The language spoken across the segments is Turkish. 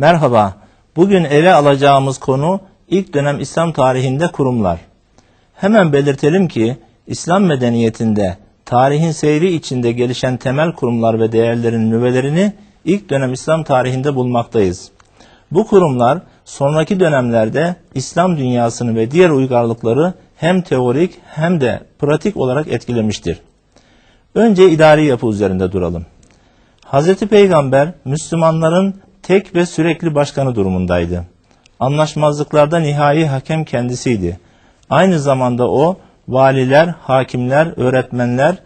Merhaba, bugün ele alacağımız konu ilk dönem İslam tarihinde kurumlar. Hemen belirtelim ki İslam medeniyetinde tarihin seyri içinde gelişen temel kurumlar ve değerlerin nüvelerini ilk dönem İslam tarihinde bulmaktayız. Bu kurumlar sonraki dönemlerde İslam dünyasını ve diğer uygarlıkları hem teorik hem de pratik olarak etkilemiştir. Önce idari yapı üzerinde duralım. Hz. Peygamber Müslümanların tek ve sürekli başkanı durumundaydı. Anlaşmazlıklarda nihai hakem kendisiydi. Aynı zamanda o valiler, hakimler, öğretmenler,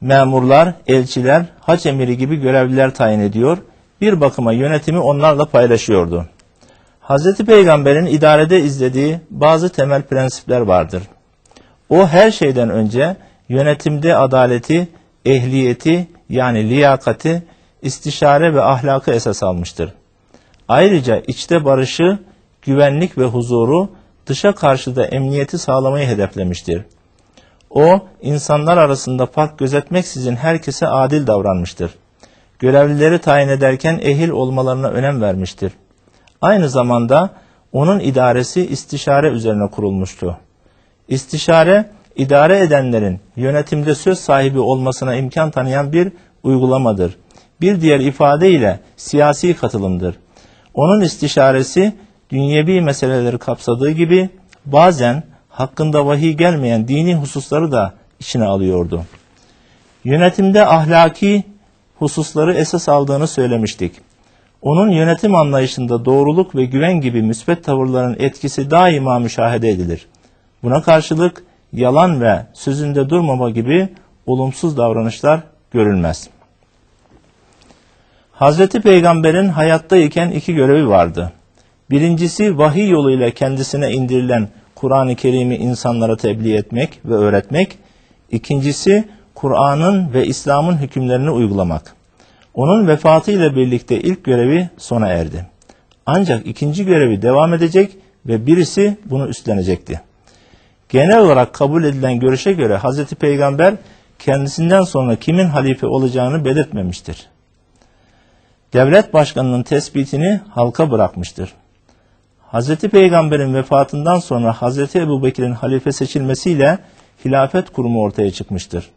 memurlar, elçiler, haç emiri gibi görevliler tayin ediyor. Bir bakıma yönetimi onlarla paylaşıyordu. Hz. Peygamber'in idarede izlediği bazı temel prensipler vardır. O her şeyden önce yönetimde adaleti, ehliyeti yani liyakati, istişare ve ahlakı esas almıştır. Ayrıca içte barışı, güvenlik ve huzuru, dışa karşı da emniyeti sağlamayı hedeflemiştir. O, insanlar arasında fark gözetmeksizin herkese adil davranmıştır. Görevlileri tayin ederken ehil olmalarına önem vermiştir. Aynı zamanda onun idaresi istişare üzerine kurulmuştu. İstişare, idare edenlerin yönetimde söz sahibi olmasına imkan tanıyan bir uygulamadır. Bir diğer ifadeyle siyasi katılımdır. Onun istişaresi dünyevi meseleleri kapsadığı gibi bazen hakkında vahiy gelmeyen dini hususları da içine alıyordu. Yönetimde ahlaki hususları esas aldığını söylemiştik. Onun yönetim anlayışında doğruluk ve güven gibi müsbet tavırların etkisi daima müşahede edilir. Buna karşılık yalan ve sözünde durmama gibi olumsuz davranışlar görülmez. Hazreti Peygamber'in hayattayken iki görevi vardı. Birincisi vahiy yoluyla kendisine indirilen Kur'an-ı Kerim'i insanlara tebliğ etmek ve öğretmek. İkincisi Kur'an'ın ve İslam'ın hükümlerini uygulamak. Onun vefatıyla birlikte ilk görevi sona erdi. Ancak ikinci görevi devam edecek ve birisi bunu üstlenecekti. Genel olarak kabul edilen görüşe göre Hazreti Peygamber kendisinden sonra kimin halife olacağını belirtmemiştir. Devlet başkanının tespitini halka bırakmıştır. Hazreti Peygamber'in vefatından sonra Hazreti Ebubekir'in halife seçilmesiyle hilafet kurumu ortaya çıkmıştır.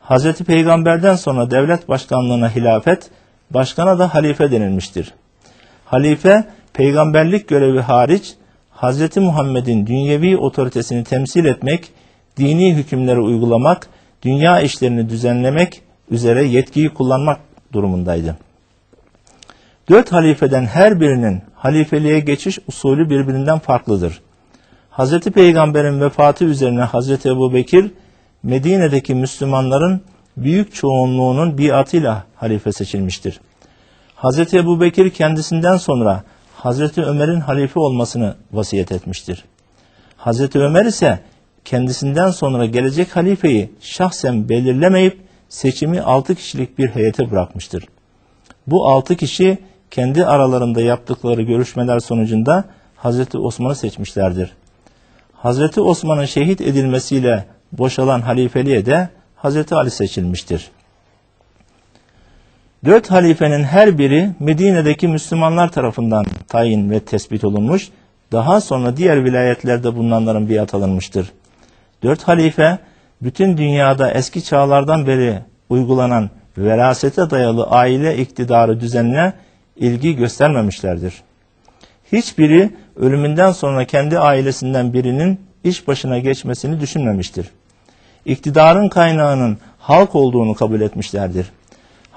Hazreti Peygamber'den sonra devlet başkanlığına hilafet, başkana da halife denilmiştir. Halife, peygamberlik görevi hariç, Hazreti Muhammed'in dünyevi otoritesini temsil etmek, dini hükümleri uygulamak, dünya işlerini düzenlemek üzere yetkiyi kullanmak durumundaydı. Dört halifeden her birinin halifeliğe geçiş usulü birbirinden farklıdır. Hazreti Peygamber'in vefatı üzerine Hazreti Ebu Bekir, Medine'deki Müslümanların büyük çoğunluğunun biatıyla halife seçilmiştir. Hazreti Ebu Bekir kendisinden sonra Hazreti Ömer'in halife olmasını vasiyet etmiştir. Hazreti Ömer ise kendisinden sonra gelecek halifeyi şahsen belirlemeyip seçimi altı kişilik bir heyete bırakmıştır. Bu altı kişi kendi aralarında yaptıkları görüşmeler sonucunda Hazreti Osman'ı seçmişlerdir. Hazreti Osman'ın şehit edilmesiyle boşalan halifeliğe de Hazreti Ali seçilmiştir. Dört halifenin her biri Medine'deki Müslümanlar tarafından tayin ve tespit olunmuş, daha sonra diğer vilayetlerde bulunanların biat alınmıştır. Dört halife, bütün dünyada eski çağlardan beri uygulanan verasete dayalı aile iktidarı düzenine ilgi göstermemişlerdir. Hiçbiri ölümünden sonra kendi ailesinden birinin iş başına geçmesini düşünmemiştir. İktidarın kaynağının halk olduğunu kabul etmişlerdir.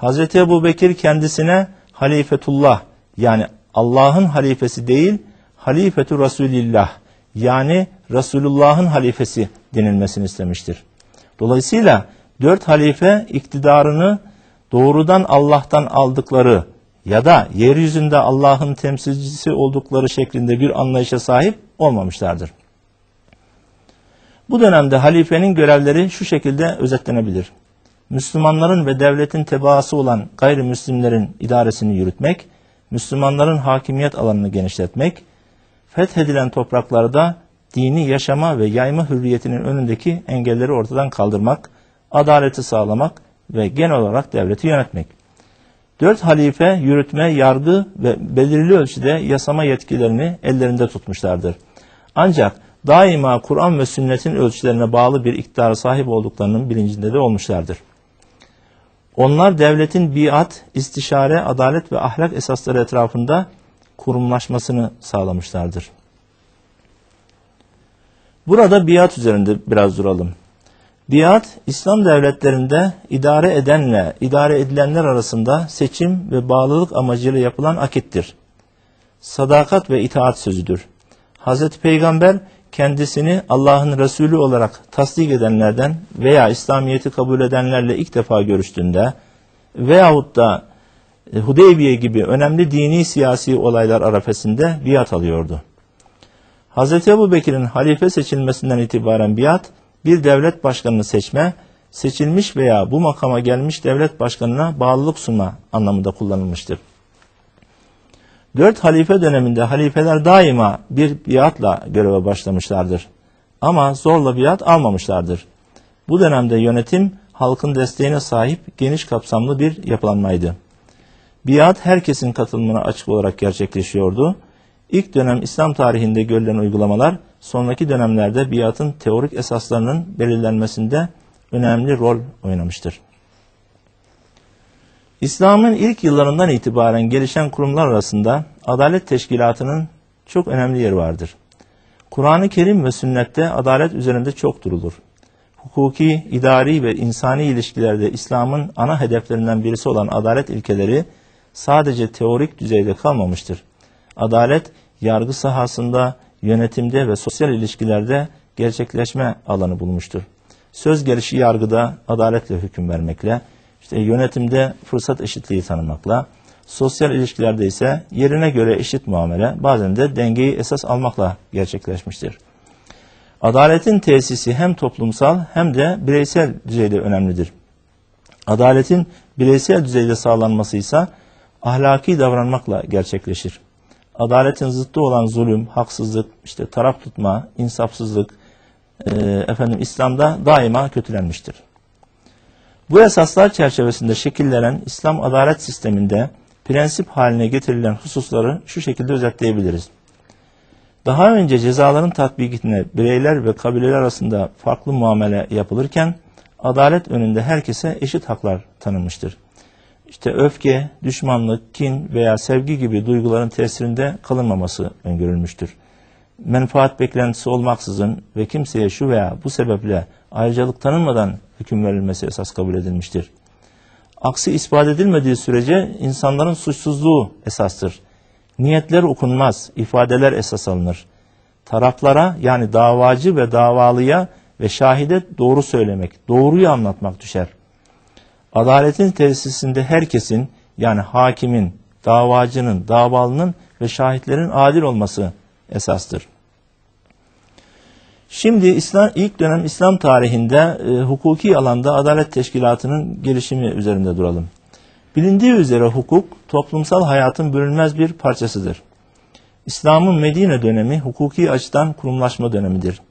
Hz. Ebu Bekir kendisine halifetullah yani Allah'ın halifesi değil halifetu Resulillah yani Resulullah'ın halifesi denilmesini istemiştir. Dolayısıyla dört halife iktidarını doğrudan Allah'tan aldıkları ya da yeryüzünde Allah'ın temsilcisi oldukları şeklinde bir anlayışa sahip olmamışlardır. Bu dönemde halifenin görevleri şu şekilde özetlenebilir. Müslümanların ve devletin tebaası olan gayrimüslimlerin idaresini yürütmek, Müslümanların hakimiyet alanını genişletmek, fethedilen topraklarda dini yaşama ve yayma hürriyetinin önündeki engelleri ortadan kaldırmak, adaleti sağlamak ve genel olarak devleti yönetmek. Dört halife yürütme, yargı ve belirli ölçüde yasama yetkilerini ellerinde tutmuşlardır. Ancak daima Kur'an ve sünnetin ölçülerine bağlı bir iktidara sahip olduklarının bilincinde de olmuşlardır. Onlar devletin biat, istişare, adalet ve ahlak esasları etrafında kurumlaşmasını sağlamışlardır. Burada biat üzerinde biraz duralım. Biat, İslam devletlerinde idare edenle idare edilenler arasında seçim ve bağlılık amacıyla yapılan akittir. Sadakat ve itaat sözüdür. Hz. Peygamber kendisini Allah'ın Resulü olarak tasdik edenlerden veya İslamiyet'i kabul edenlerle ilk defa görüştüğünde veyahut da e, Hudeybiye gibi önemli dini siyasi olaylar arafesinde biat alıyordu. Hz. Ebu Bekir'in halife seçilmesinden itibaren biat, bir devlet başkanını seçme, seçilmiş veya bu makama gelmiş devlet başkanına bağlılık sunma anlamında kullanılmıştır. Dört halife döneminde halifeler daima bir biatla göreve başlamışlardır. Ama zorla biat almamışlardır. Bu dönemde yönetim halkın desteğine sahip geniş kapsamlı bir yapılanmaydı. Biat herkesin katılımına açık olarak gerçekleşiyordu. İlk dönem İslam tarihinde görülen uygulamalar sonraki dönemlerde biatın teorik esaslarının belirlenmesinde önemli rol oynamıştır. İslam'ın ilk yıllarından itibaren gelişen kurumlar arasında adalet teşkilatının çok önemli yeri vardır. Kur'an-ı Kerim ve sünnette adalet üzerinde çok durulur. Hukuki, idari ve insani ilişkilerde İslam'ın ana hedeflerinden birisi olan adalet ilkeleri sadece teorik düzeyde kalmamıştır. Adalet, yargı sahasında, yönetimde ve sosyal ilişkilerde gerçekleşme alanı bulmuştur. Söz gelişi yargıda adaletle hüküm vermekle, işte yönetimde fırsat eşitliği tanımakla, sosyal ilişkilerde ise yerine göre eşit muamele, bazen de dengeyi esas almakla gerçekleşmiştir. Adaletin tesisi hem toplumsal hem de bireysel düzeyde önemlidir. Adaletin bireysel düzeyde sağlanması ise ahlaki davranmakla gerçekleşir. Adaletin zıttı olan zulüm, haksızlık, işte taraf tutma, insafsızlık, e, efendim İslam'da daima kötülenmiştir. Bu esaslar çerçevesinde şekillenen İslam adalet sisteminde prensip haline getirilen hususları şu şekilde özetleyebiliriz. Daha önce cezaların tatbikine bireyler ve kabileler arasında farklı muamele yapılırken adalet önünde herkese eşit haklar tanınmıştır. İşte öfke, düşmanlık, kin veya sevgi gibi duyguların tesirinde kalınmaması öngörülmüştür. Menfaat beklentisi olmaksızın ve kimseye şu veya bu sebeple ayrıcalık tanınmadan hüküm verilmesi esas kabul edilmiştir. Aksi ispat edilmediği sürece insanların suçsuzluğu esastır. Niyetler okunmaz, ifadeler esas alınır. Taraflara yani davacı ve davalıya ve şahide doğru söylemek, doğruyu anlatmak düşer. Adaletin tesisinde herkesin yani hakimin, davacının, davalının ve şahitlerin adil olması esastır. Şimdi İslam ilk dönem İslam tarihinde e, hukuki alanda adalet teşkilatının gelişimi üzerinde duralım. Bilindiği üzere hukuk toplumsal hayatın bölünmez bir parçasıdır. İslam'ın Medine dönemi hukuki açıdan kurumlaşma dönemidir.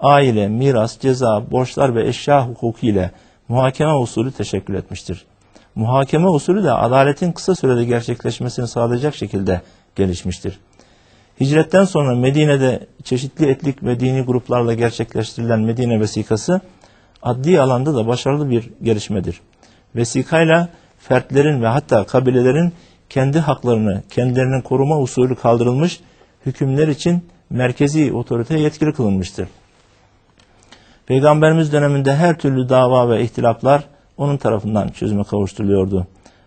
Aile, miras, ceza, borçlar ve eşya hukuku ile muhakeme usulü teşekkül etmiştir. Muhakeme usulü de adaletin kısa sürede gerçekleşmesini sağlayacak şekilde gelişmiştir. Hicretten sonra Medine'de çeşitli etnik ve dini gruplarla gerçekleştirilen Medine vesikası adli alanda da başarılı bir gelişmedir. Vesikayla fertlerin ve hatta kabilelerin kendi haklarını, kendilerinin koruma usulü kaldırılmış hükümler için merkezi otorite yetkili kılınmıştır. Peygamberimiz döneminde her türlü dava ve ihtilaflar onun tarafından çözüme kavuşturuluyordu.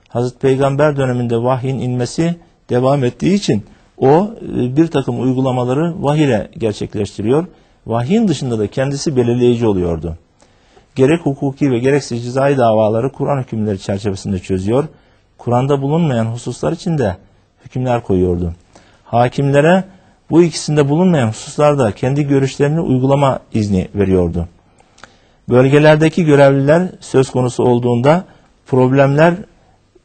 Hazreti Peygamber döneminde vahyin inmesi devam ettiği için o e, bir takım uygulamaları vahiy ile gerçekleştiriyor. Vahyin dışında da kendisi belirleyici oluyordu. Gerek hukuki ve gerekse cezai davaları Kur'an hükümleri çerçevesinde çözüyor. Kur'an'da bulunmayan hususlar için de hükümler koyuyordu. Hakimlere bu ikisinde bulunmayan hususlarda kendi görüşlerini uygulama izni veriyordu. Bölgelerdeki görevliler söz konusu olduğunda problemler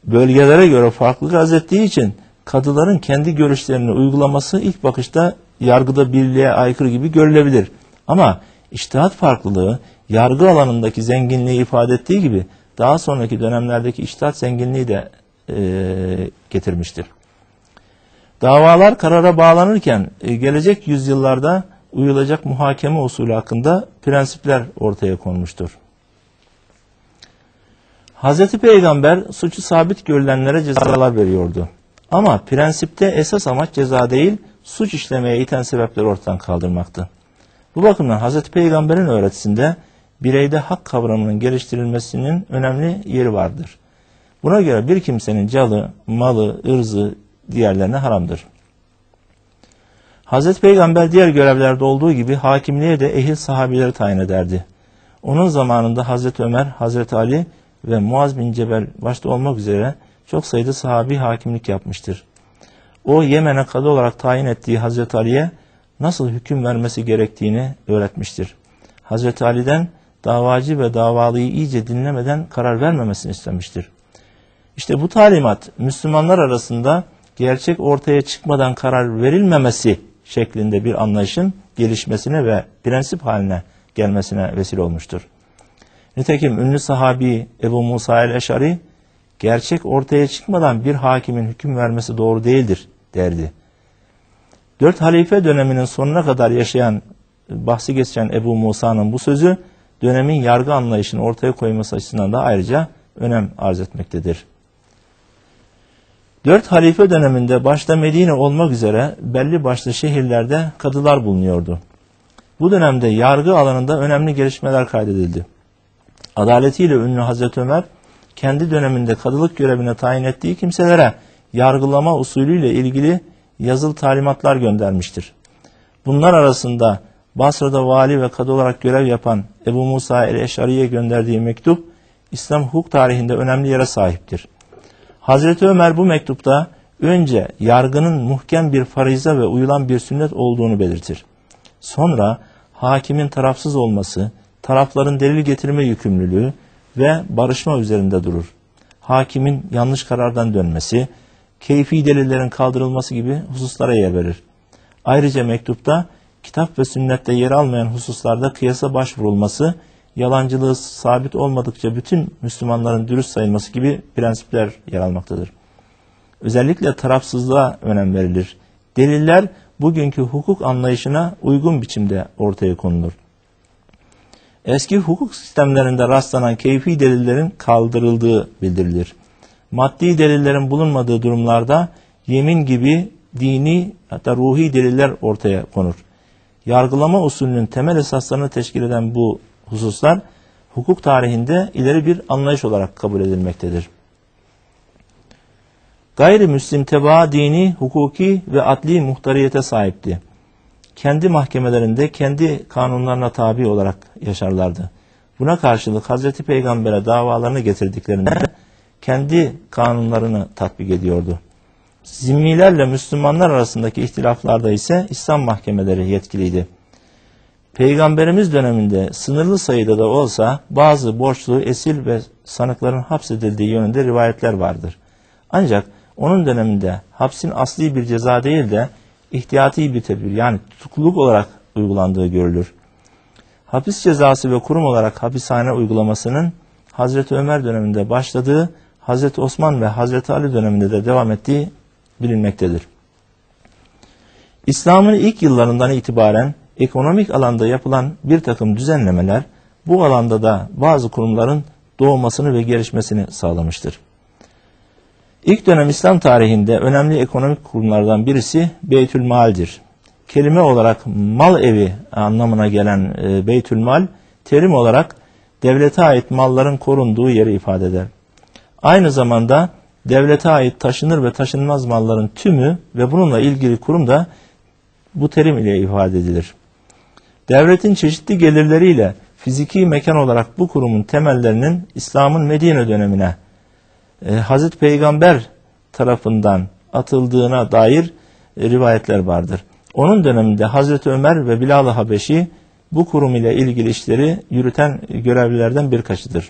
bölgelere göre farklılık arz ettiği için kadıların kendi görüşlerini uygulaması ilk bakışta yargıda birliğe aykırı gibi görülebilir. Ama iştihat farklılığı yargı alanındaki zenginliği ifade ettiği gibi daha sonraki dönemlerdeki iştihat zenginliği de e, getirmiştir. Davalar karara bağlanırken e, gelecek yüzyıllarda uyulacak muhakeme usulü hakkında prensipler ortaya konmuştur. Hazreti Peygamber suçu sabit görülenlere cezalar veriyordu. Ama prensipte esas amaç ceza değil, suç işlemeye iten sebepleri ortadan kaldırmaktı. Bu bakımdan Hazreti Peygamber'in öğretisinde bireyde hak kavramının geliştirilmesinin önemli yeri vardır. Buna göre bir kimsenin calı, malı, ırzı diğerlerine haramdır. Hazreti Peygamber diğer görevlerde olduğu gibi hakimliğe de ehil sahabileri tayin ederdi. Onun zamanında Hazreti Ömer, Hazreti Ali ve Muaz bin Cebel başta olmak üzere çok sayıda sahabi hakimlik yapmıştır. O Yemen'e kadı olarak tayin ettiği Hazreti Ali'ye nasıl hüküm vermesi gerektiğini öğretmiştir. Hazreti Ali'den davacı ve davalıyı iyice dinlemeden karar vermemesini istemiştir. İşte bu talimat Müslümanlar arasında gerçek ortaya çıkmadan karar verilmemesi şeklinde bir anlayışın gelişmesine ve prensip haline gelmesine vesile olmuştur. Nitekim ünlü sahabi Ebu Musa el-Eşari gerçek ortaya çıkmadan bir hakimin hüküm vermesi doğru değildir derdi. Dört halife döneminin sonuna kadar yaşayan, bahsi geçen Ebu Musa'nın bu sözü dönemin yargı anlayışını ortaya koyması açısından da ayrıca önem arz etmektedir. Dört halife döneminde başta Medine olmak üzere belli başlı şehirlerde kadılar bulunuyordu. Bu dönemde yargı alanında önemli gelişmeler kaydedildi. Adaletiyle ünlü Hazreti Ömer, kendi döneminde kadılık görevine tayin ettiği kimselere yargılama usulüyle ilgili yazılı talimatlar göndermiştir. Bunlar arasında Basra'da vali ve kadı olarak görev yapan Ebu Musa el-Eşari'ye gönderdiği mektup, İslam hukuk tarihinde önemli yere sahiptir. Hazreti Ömer bu mektupta önce yargının muhkem bir farize ve uyulan bir sünnet olduğunu belirtir. Sonra hakimin tarafsız olması, tarafların delil getirme yükümlülüğü ve barışma üzerinde durur. Hakimin yanlış karardan dönmesi, keyfi delillerin kaldırılması gibi hususlara yer verir. Ayrıca mektupta kitap ve sünnette yer almayan hususlarda kıyasa başvurulması, yalancılığı sabit olmadıkça bütün Müslümanların dürüst sayılması gibi prensipler yer almaktadır. Özellikle tarafsızlığa önem verilir. Deliller bugünkü hukuk anlayışına uygun biçimde ortaya konulur. Eski hukuk sistemlerinde rastlanan keyfi delillerin kaldırıldığı bildirilir. Maddi delillerin bulunmadığı durumlarda yemin gibi dini hatta ruhi deliller ortaya konur. Yargılama usulünün temel esaslarını teşkil eden bu hususlar hukuk tarihinde ileri bir anlayış olarak kabul edilmektedir. Gayrimüslim tebaa dini, hukuki ve adli muhtariyete sahipti. Kendi mahkemelerinde kendi kanunlarına tabi olarak yaşarlardı. Buna karşılık Hazreti Peygamber'e davalarını getirdiklerinde kendi kanunlarını tatbik ediyordu. Zimmilerle Müslümanlar arasındaki ihtilaflarda ise İslam mahkemeleri yetkiliydi. Peygamberimiz döneminde sınırlı sayıda da olsa bazı borçlu, esir ve sanıkların hapsedildiği yönünde rivayetler vardır. Ancak onun döneminde hapsin asli bir ceza değil de ihtiyati bir tedbir yani tutukluluk olarak uygulandığı görülür. Hapis cezası ve kurum olarak hapishane uygulamasının Hazreti Ömer döneminde başladığı, Hazreti Osman ve Hazreti Ali döneminde de devam ettiği bilinmektedir. İslam'ın ilk yıllarından itibaren ekonomik alanda yapılan bir takım düzenlemeler bu alanda da bazı kurumların doğmasını ve gelişmesini sağlamıştır. İlk dönem İslam tarihinde önemli ekonomik kurumlardan birisi Beytülmal'dir. Kelime olarak mal evi anlamına gelen e, Beytülmal, terim olarak devlete ait malların korunduğu yeri ifade eder. Aynı zamanda devlete ait taşınır ve taşınmaz malların tümü ve bununla ilgili kurum da bu terim ile ifade edilir. Devletin çeşitli gelirleriyle fiziki mekan olarak bu kurumun temellerinin İslam'ın Medine dönemine e, Hazreti Peygamber tarafından atıldığına dair e, rivayetler vardır. Onun döneminde Hazreti Ömer ve Bilal-ı Habeşi bu kurum ile ilgili işleri yürüten görevlilerden birkaçıdır.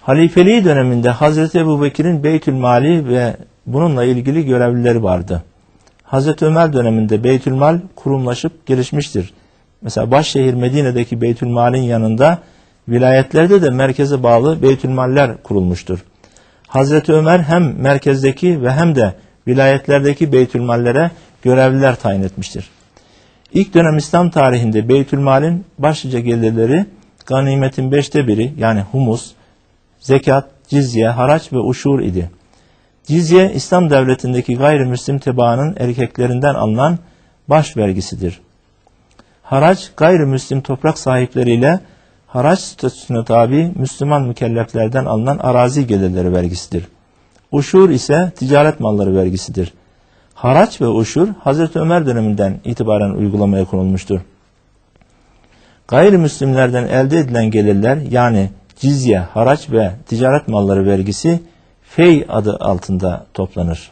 Halifeliği döneminde Hazreti Ebu Bekir'in Beytül Mali ve bununla ilgili görevlileri vardı. Hazreti Ömer döneminde Beytülmal kurumlaşıp gelişmiştir. Mesela başşehir Medine'deki Beytülmal'in yanında vilayetlerde de merkeze bağlı Beytülmaller kurulmuştur. Hazreti Ömer hem merkezdeki ve hem de vilayetlerdeki beytülmallere görevliler tayin etmiştir. İlk dönem İslam tarihinde beytülmalin başlıca gelirleri ganimetin beşte biri yani humus, zekat, cizye, haraç ve uşur idi. Cizye İslam devletindeki gayrimüslim tebaanın erkeklerinden alınan baş vergisidir. Haraç gayrimüslim toprak sahipleriyle haraç statüsüne tabi Müslüman mükelleflerden alınan arazi gelirleri vergisidir. Uşur ise ticaret malları vergisidir. Haraç ve uşur Hazreti Ömer döneminden itibaren uygulamaya konulmuştur. Gayrimüslimlerden elde edilen gelirler yani cizye, haraç ve ticaret malları vergisi fey adı altında toplanır.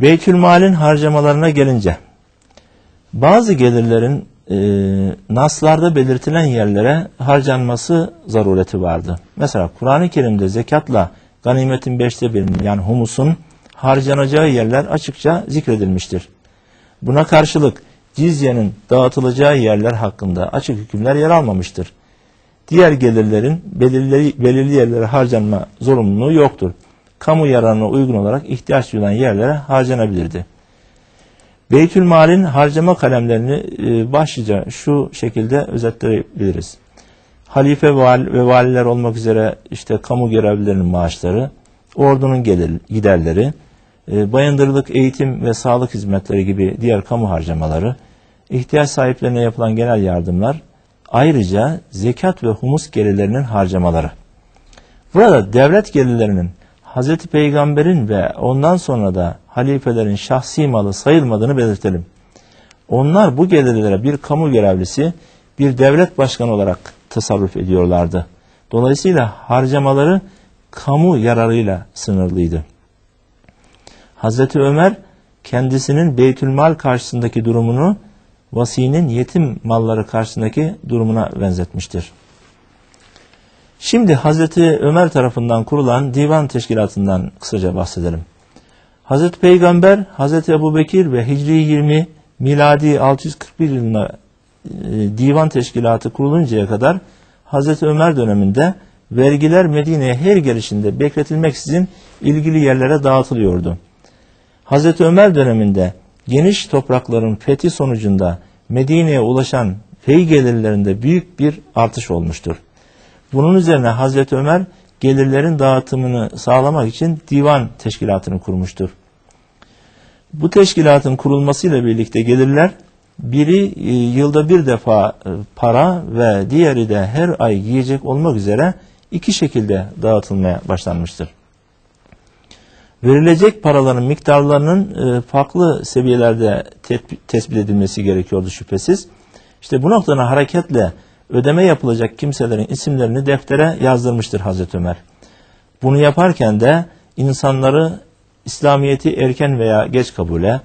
Beytülmal'in harcamalarına gelince bazı gelirlerin e, naslarda belirtilen yerlere harcanması zarureti vardı. Mesela Kur'an-ı Kerim'de zekatla ganimetin beşte birinin yani humusun harcanacağı yerler açıkça zikredilmiştir. Buna karşılık cizyenin dağıtılacağı yerler hakkında açık hükümler yer almamıştır. Diğer gelirlerin belirli, belirli yerlere harcanma zorunluluğu yoktur. Kamu yararına uygun olarak ihtiyaç duyulan yerlere harcanabilirdi. Beytülmal'in harcama kalemlerini e, başlıca şu şekilde özetleyebiliriz. Halife ve valiler olmak üzere işte kamu görevlilerinin maaşları, ordunun gelir, giderleri, e, bayındırlık, eğitim ve sağlık hizmetleri gibi diğer kamu harcamaları, ihtiyaç sahiplerine yapılan genel yardımlar, ayrıca zekat ve humus gelirlerinin harcamaları. Burada devlet gelirlerinin Hz. Peygamber'in ve ondan sonra da halifelerin şahsi malı sayılmadığını belirtelim. Onlar bu gelirlere bir kamu görevlisi, bir devlet başkanı olarak tasarruf ediyorlardı. Dolayısıyla harcamaları kamu yararıyla sınırlıydı. Hazreti Ömer kendisinin Beytülmal karşısındaki durumunu vasinin yetim malları karşısındaki durumuna benzetmiştir. Şimdi Hazreti Ömer tarafından kurulan divan teşkilatından kısaca bahsedelim. Hazreti Peygamber, Hazreti Ebu Bekir ve Hicri 20 miladi 641 yılında e, divan teşkilatı kuruluncaya kadar Hazreti Ömer döneminde vergiler Medine'ye her gelişinde bekletilmeksizin ilgili yerlere dağıtılıyordu. Hazreti Ömer döneminde geniş toprakların fethi sonucunda Medine'ye ulaşan fey gelirlerinde büyük bir artış olmuştur. Bunun üzerine Hazreti Ömer gelirlerin dağıtımını sağlamak için divan teşkilatını kurmuştur. Bu teşkilatın kurulmasıyla birlikte gelirler biri e, yılda bir defa e, para ve diğeri de her ay yiyecek olmak üzere iki şekilde dağıtılmaya başlanmıştır. Verilecek paraların miktarlarının e, farklı seviyelerde tespit edilmesi gerekiyordu şüphesiz. İşte bu noktadan hareketle ödeme yapılacak kimselerin isimlerini deftere yazdırmıştır Hazreti Ömer. Bunu yaparken de insanları İslamiyet'i erken veya geç kabule,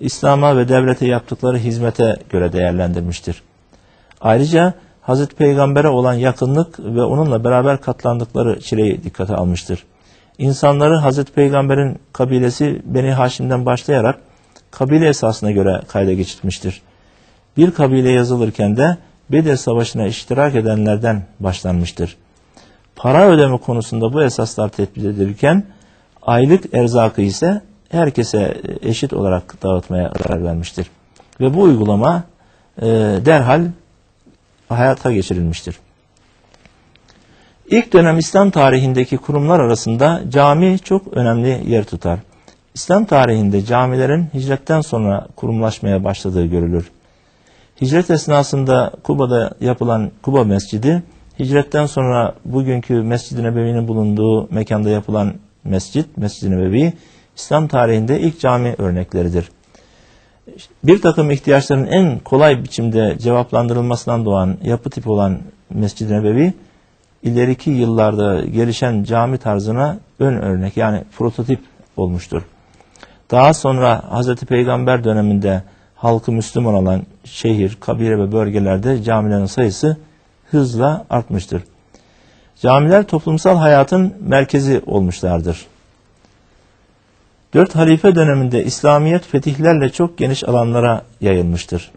İslam'a ve devlete yaptıkları hizmete göre değerlendirmiştir. Ayrıca Hazreti Peygamber'e olan yakınlık ve onunla beraber katlandıkları çileyi dikkate almıştır. İnsanları Hazreti Peygamber'in kabilesi Beni Haşim'den başlayarak kabile esasına göre kayda geçirmiştir. Bir kabile yazılırken de Bedir Savaşı'na iştirak edenlerden başlanmıştır. Para ödeme konusunda bu esaslar tespit edilirken aylık erzakı ise herkese eşit olarak dağıtmaya karar vermiştir. Ve bu uygulama e, derhal hayata geçirilmiştir. İlk dönem İslam tarihindeki kurumlar arasında cami çok önemli yer tutar. İslam tarihinde camilerin hicretten sonra kurumlaşmaya başladığı görülür. Hicret esnasında Kuba'da yapılan Kuba Mescidi, hicretten sonra bugünkü Mescid-i Nebevi'nin bulunduğu mekanda yapılan mescit, Mescid-i Nebevi, İslam tarihinde ilk cami örnekleridir. Bir takım ihtiyaçların en kolay biçimde cevaplandırılmasından doğan yapı tipi olan Mescid-i Nebevi, ileriki yıllarda gelişen cami tarzına ön örnek yani prototip olmuştur. Daha sonra Hz. Peygamber döneminde halkı Müslüman olan şehir, kabile ve bölgelerde camilerin sayısı hızla artmıştır. Camiler toplumsal hayatın merkezi olmuşlardır. Dört halife döneminde İslamiyet fetihlerle çok geniş alanlara yayılmıştır.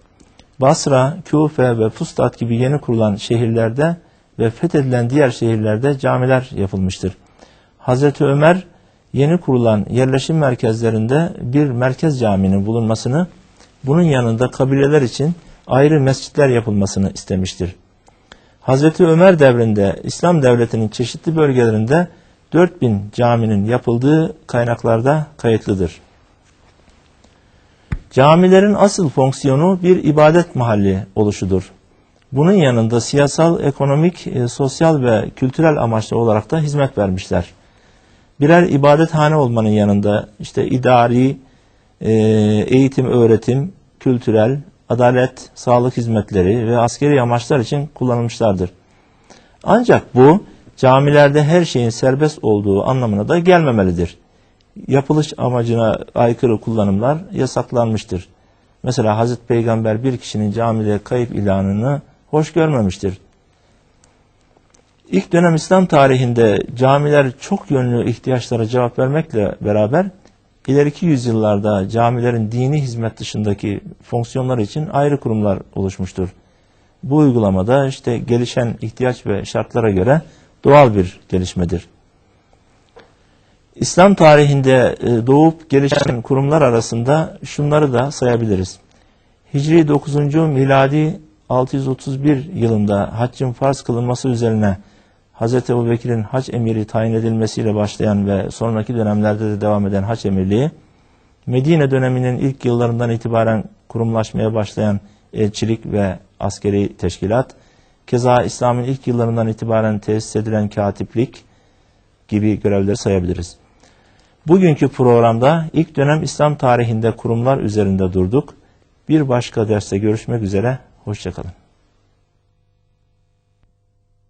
Basra, Küfe ve Fustat gibi yeni kurulan şehirlerde ve fethedilen diğer şehirlerde camiler yapılmıştır. Hazreti Ömer yeni kurulan yerleşim merkezlerinde bir merkez caminin bulunmasını, bunun yanında kabileler için ayrı mescitler yapılmasını istemiştir. Hazreti Ömer devrinde İslam devletinin çeşitli bölgelerinde 4000 caminin yapıldığı kaynaklarda kayıtlıdır. Camilerin asıl fonksiyonu bir ibadet mahalli oluşudur. Bunun yanında siyasal, ekonomik, e, sosyal ve kültürel amaçlı olarak da hizmet vermişler. Birer ibadethane olmanın yanında işte idari, e, eğitim, öğretim, kültürel, adalet, sağlık hizmetleri ve askeri amaçlar için kullanılmışlardır. Ancak bu camilerde her şeyin serbest olduğu anlamına da gelmemelidir. Yapılış amacına aykırı kullanımlar yasaklanmıştır. Mesela Hazreti Peygamber bir kişinin camide kayıp ilanını hoş görmemiştir. İlk dönem İslam tarihinde camiler çok yönlü ihtiyaçlara cevap vermekle beraber ileriki yüzyıllarda camilerin dini hizmet dışındaki fonksiyonları için ayrı kurumlar oluşmuştur. Bu uygulamada işte gelişen ihtiyaç ve şartlara göre doğal bir gelişmedir. İslam tarihinde e, doğup gelişen kurumlar arasında şunları da sayabiliriz. Hicri 9. miladi 631 yılında haccın farz kılınması üzerine Hz. Ebu Bekir'in hac emiri tayin edilmesiyle başlayan ve sonraki dönemlerde de devam eden hac emirliği, Medine döneminin ilk yıllarından itibaren kurumlaşmaya başlayan elçilik ve askeri teşkilat, keza İslam'ın ilk yıllarından itibaren tesis edilen katiplik gibi görevleri sayabiliriz. Bugünkü programda ilk dönem İslam tarihinde kurumlar üzerinde durduk. Bir başka derste görüşmek üzere, hoşçakalın.